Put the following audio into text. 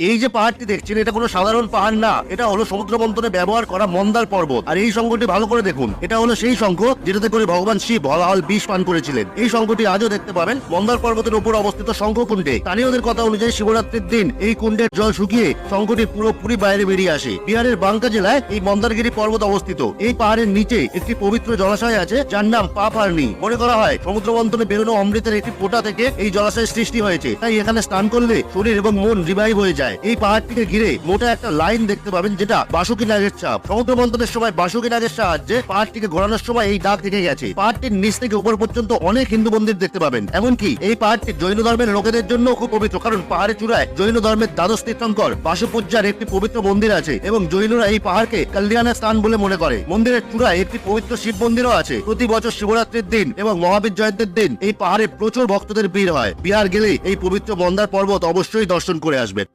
এই যে পাহাড়টি দেখছেন, এটা কোনো সাধারণ পাহাড় না। এটা হলো সমুদ্র মন্থনে ব্যবহার করা মন্দার পর্বত। আর এই শঙ্খটি ভালো করে দেখুন, এটা হলো সেই শঙ্খ যেটাতে করে ভগবান শিব হলাহল বিষ পান করেছিলেন। এই শঙ্খটি আজও দেখতে পাবেন, মন্দার পর্বতের উপর অবস্থিত শঙ্খকুণ্ডে। স্থানীয়দের কথা অনুযায়ী শিবরাত্রির দিন এই কুণ্ডের জল শুকিয়ে শঙ্খটি পুরোপুরি বাইরে বেরিয়ে আসে। বিহারের বাঙ্কা জেলায় এই মন্দারগিরি পর্বত অবস্থিত। এই পাহাড়ের নিচে একটি পবিত্র জলাশয় আছে, যার নাম পা পাপারনি। মনে করা হয় সমুদ্র মন্থনে বেরোনো অমৃতের একটি ফোঁটা থেকে এই জলাশয়ের সৃষ্টি হয়েছে। তাই এখানে স্নান করলে শরীর এবং মন রিভাইভ হয়ে যায়। এই পাহাড়টিকে ঘিরে মোটা একটা লাইন দেখতে পাবেন যেটা বাসুকি নাগের চাপ সমুদ্র মন্থনের সময় বাসুকি নাগের সাহায্যে পাহাড়টিকে ঘোরানোর সময় এই দাগ থেকে গেছে। পাহাড়টির নিচ থেকে উপর পর্যন্ত অনেক হিন্দু মন্দির দেখতে পাবেন। এমনকি এই পাহাড়টি জৈন ধর্মের লোকেদের জন্য খুব পবিত্র। কারণ পাহাড়ের চূড়ায় জৈন ধর্মের দ্বাদশ তীর্থঙ্কর বাসুপূজার একটি পবিত্র মন্দির আছে এবং জৈনরা এই পাহাড়কে কল্যাণের স্থান বলে মনে করে। মন্দিরের চূড়ায় একটি পবিত্র শিব মন্দিরও আছে। প্রতি বছর শিবরাত্রির দিন এবং মহাবীর জয়ন্তীর দিন এই পাহাড়ে প্রচুর ভক্তদের ভিড় হয়। বিহার গেলে এই পবিত্র মন্দার পর্বত অবশ্যই দর্শন করে আসবেন।